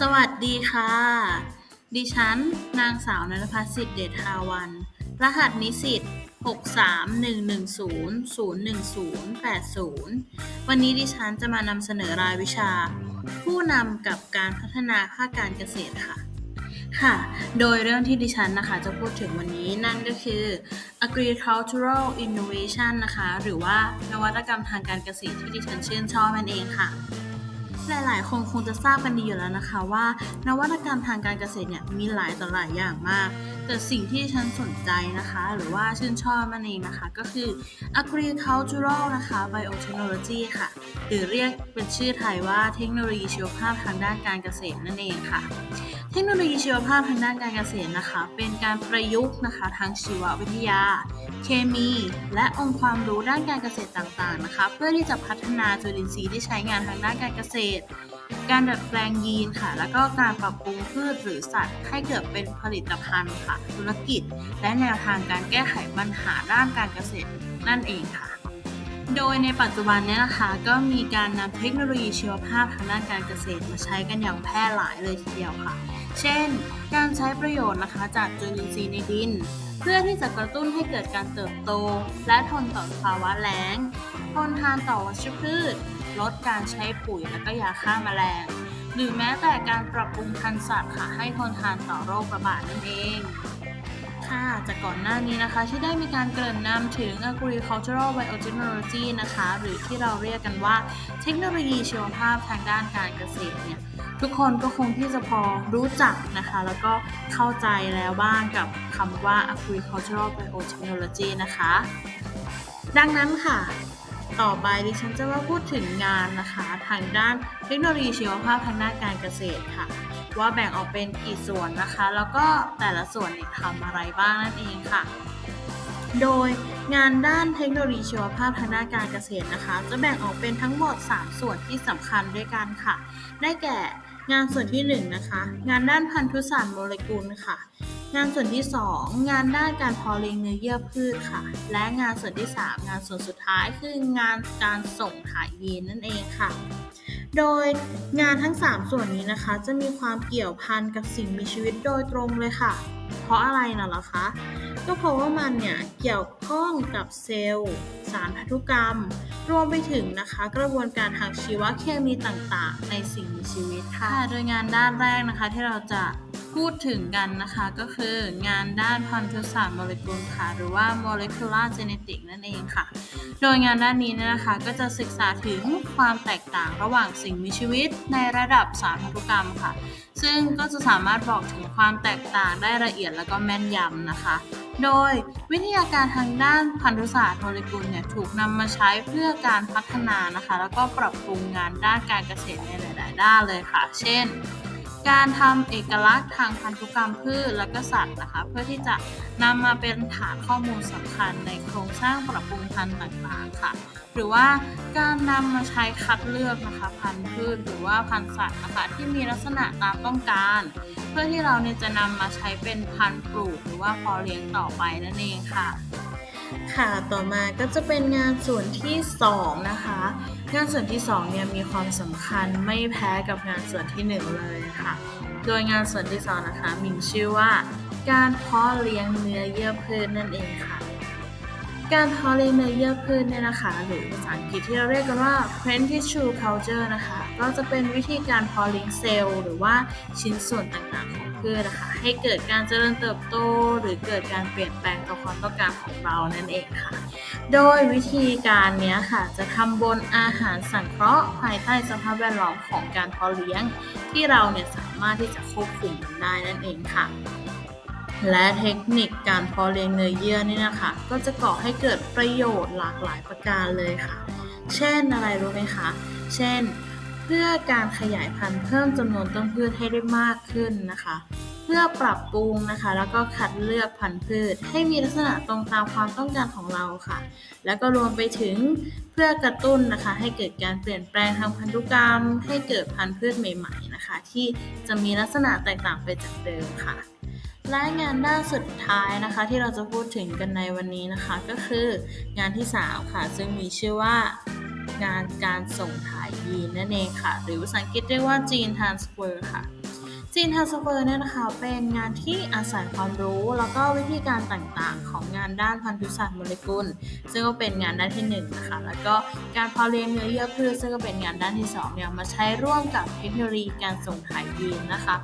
สวัสดีค่ะ ดิฉัน นางสาวนรพัฒน์สิทธิ์เดชทาวัน รหัสนิสิต631100180 วันนี้ดิฉันจะมานำเสนอรายวิชา ผู้นำกับการพัฒนาภาคการเกษตรค่ะ ค่ะ โดยเรื่องที่ดิฉันนะคะจะพูดถึงวันนี้นั่นก็คือ agricultural innovation นะคะ หรือว่านวัตกรรมทางการเกษตรที่ดิฉันชื่นชอบนั่นเองค่ะ หลายๆ คนคงจะทราบกันดีอยู่แล้วนะคะว่า นวัตกรรมทางการเกษตรเนี่ยมีหลายต่อหลายอย่างมาก แต่สิ่งที่ฉันสนใจนะคะ หรือว่าชื่นชอบมันเองนะคะ ก็คือ agricultural นะคะ biotechnology ค่ะ หรือเรียกเป็นชื่อไทยว่าเทคโนโลยีชีวภาพทางด้านการเกษตรนั่นเองค่ะ เทคโนโลยีชีวภาพทางด้านการเกษตรนะคะ เป็นการประยุกต์นะคะทางชีววิทยา เคมี และองค์ความรู้ด้านการเกษตรต่างๆนะคะ เพื่อที่จะพัฒนาจุลินทรีย์ที่ใช้งานทางด้านการเกษตรการดัดแปลงยีนค่ะ แล้วก็การปรับปรุงพืชหรือสัตว์ ให้เกิดเป็นผลิตภัณฑ์ค่ะ ธุรกิจ และแนวทางการแก้ไขปัญหาด้านการเกษตรนั่นเองค่ะ โดยในปัจจุบันเนี้นะคะก็มีการนำเทคโนโลยีชีวภาพทางด้านการเกษตรมาใช้กันอย่างแพร่หลายเลยทีเดียวค่ะ เช่น การใช้ประโยชน์นะคะจากจุลินทรีย์ในดิน เพื่อที่จะกระตุ้นให้เกิดการเติบโต และทนต่อภาวะแล้งทนทานต่อวัชพืช ลดการใช้ปุ๋ยและก็ยาฆ่าแมลง หรือแม้แต่การปรับปรุงพันธุ์สัตว์ค่ะให้ทนทานต่อโรคระบาดนั่นเองค่ะจากก่อนหน้านี้นะคะที่ได้มีการเกริ่นนำถึง agricultural biotechnology นะคะ หรือที่เราเรียกกันว่าเทคโนโลยีชีวภาพทางด้านการเกษตรเนี่ยทุกคนก็คงที่จะพอรู้จักนะคะ แล้วก็เข้าใจแล้วบ้างกับคำว่า agricultural biotechnology นะคะ ดังนั้นค่ะ ต่อไปดิฉันจะมาพูดถึงงานนะคะ ทางด้านเทคโนโลยีชีวภาพทางด้านการเกษตรค่ะ ว่าแบ่งออกเป็นกี่ส่วนนะคะ แล้วก็แต่ละส่วนเนี่ยทำอะไรบ้างนั่นเองค่ะ โดยงานด้านเทคโนโลยีชีวภาพทางด้านการเกษตรนะคะ จะแบ่งออกเป็นทั้งหมด 3 ส่วนที่สำคัญด้วยกันค่ะ ได้แก่งานส่วนที่ 1 นะคะ งานด้านพันธุศาสารโมเลกุลค่ะ งานส่วนที่ 2 งานด้านการพาะเลี้ยงเนื้อเยื่อพืชค่ะ และงานส่วนที่ 3 งานส่วนสุดท้ายคืองานการส่งถ่ายยีนนั่นเองค่ะ โดยงานทั้ง 3 ส่วนนี้นะคะ จะมีความเกี่ยวพันกับสิ่งมีชีวิตโดยตรงเลยค่ะ เพราะอะไรน่ะล่ะคะ ก็เพราะว่ามันเนี่ยเกี่ยวข้องกับเซลล์สารพันธุกรรม รวมไปถึงนะคะกระบวนการทางชีวเคมีต่างๆ ในสิ่งมีชีวิตค่ะ โดยงานด้านแรกนะคะที่เราจะ พูดถึงกันนะคะก็คืองานด้านพันธุศาสารโมเลกุลค่ะ หรือว่า molecular genetics นั่นเองค่ะ โดยงานด้านนี้เนยนะคะก็จะศึกษาถึงความแตกต่างระหว่างสิ่งมีชีวิตในระดับสารพันธุกรรมค่ะ ซึ่งก็จะสามารถบอกถึงความแตกต่างได้ละเอียดแล้วก็แม่นยำนะคะ โดยวิทยาการทางด้านพันธุศาสตร์โมเลกุลเนี่ยถูกนำมาใช้เพื่อการพัฒนานะคะ แล้วก็ปรับปรุงงานด้านการเกษตรในหลาย ๆ ด้านเลยค่ะ เช่น การทำเอกลักษณ์ทางพันธุกรรมพืชและก็สัตว์นะคะ เพื่อที่จะนำมาเป็นฐานข้อมูลสำคัญในโครงสร้างปรับปรุงพันธุ์ต่างๆค่ะ หรือว่าการนำมาใช้คัดเลือกนะคะพันธุ์พืชหรือว่าพันธุ์สัตว์นะคะที่มีลักษณะตามต้องการ เพื่อที่เราเนี่ยจะนำมาใช้เป็นพันธุ์ปลูก หรือว่าพอเลี้ยงต่อไปนั่นเองค่ะ ค่ะ ต่อมาก็จะเป็นงานส่วนที่ 2 นะคะ งานส่วนที่2เนี่ยมีความสำคัญไม่แพ้กับงานส่วนที่ 1 เลยค่ะ โดยงานส่วนที่ 2 นะคะ มีชื่อว่า การเพาะเลี้ยงเนื้อเยื่อพืชนั่นเองค่ะ การเพาะเลี้ยงเนื้อเยื่อพืชเนี่ยนะคะ หรือภาษาอังกฤษที่เราเรียกกันว่า plant tissue culture นะคะ ก็จะเป็นวิธีการเพาะเลี้ยงเซลล์หรือว่าชิ้นส่วนต่างๆของ พืชนะคะให้เกิดการเจริญเติบโต หรือเกิดการเปลี่ยนแปลงต่อความต้องการของเรานั่นเองค่ะ โดยวิธีการนี้ค่ะจะทำบนอาหารสังเคราะห์ภายใต้สภาพแวดล้อมของการเพาะเลี้ยง ที่เราเนี่ยสามารถที่จะควบคุมมันได้นั่นเองค่ะและเทคนิคการเพาะเลี้ยงเนื้อเยื่อนี่นะคะ ก็จะก่อให้เกิดประโยชน์หลากหลายประการเลยค่ะ เช่นอะไรรู้ไหมคะ เช่น เพื่อการขยายพันธุ์เพิ่มจำนวนต้นพืชให้ได้มากขึ้นนะคะ เพื่อปรับปรุงนะคะ แล้วก็คัดเลือกพันธุ์พืช ให้มีลักษณะตรงตามความต้องการของเราค่ะ แล้วก็รวมไปถึงเพื่อกระตุ้นนะคะ ให้เกิดการเปลี่ยนแปลงทางพันธุกรรม ให้เกิดพันธุ์พืชใหม่ ๆนะคะ ที่จะมีลักษณะแตกต่างไปจากเดิมค่ะและงานด้านสุดท้ายนะคะที่เราจะพูดถึงกันในวันนี้นะคะ ก็คืองานที่ 3 ค่ะ ซึ่งมีชื่อว่า งานการส่งถ่ายยีนนั่นเองค่ะ หรือภาษาอังกฤษเรียกว่า gene transfer ค่ะจีนทรานสเฟอร์เนี่ยนะคะเป็นงานที่อาศัยความรู้แล้วก็วิธีการต่างๆ ของงานด้านพันธุศาสตร์โมเลกุล ซึ่งก็เป็นงานด้านที่1นงนะคะแล้วก็การพาเลี้ยงเนื้อเยื่อพืชซึ่งก็เป็นงานด้านที่2เนี่ยมาใช้ร่วมกับเทคโนโลยีการส่งถ่ายยีนนะคะ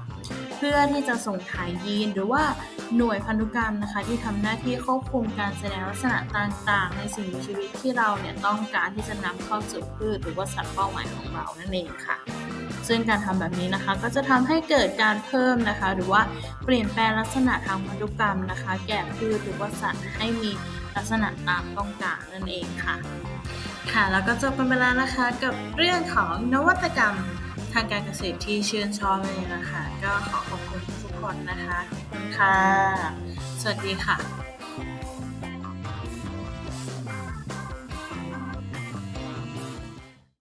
เพื่อที่จะส่งถ่ายยีนหรือว่าหน่วยพันธุกรรมนะคะ ที่ทำหน้าที่ควบคุมการแสดงลักษณะต่างๆ ในสิ่งมีชีวิตที่เราเนี่ยต้องการที่จะนำเข้าสู่พืชหรือว่าสัตว์เป้าหมายของเรานั่นเองค่ะ ซึ่งการทำแบบนี้นะคะก็จะทำให้เกิดการเพิ่มนะคะ หรือว่าเปลี่ยนแปลงลักษณะทางพันธุกรรมนะคะ แก่พืชหรือว่าสัตว์ให้มีลักษณะตามต้องการนั่นเองค่ะ ค่ะแล้วก็จบกันไปแล้วนะคะ กับเรื่องของนวัตกรรมางการเกษตรที่ชื่นชอบเลยนะคะ ก็ขอขอบคุณทุกคนนะคะขอบคุณค่ะ สวัสดีค่ะ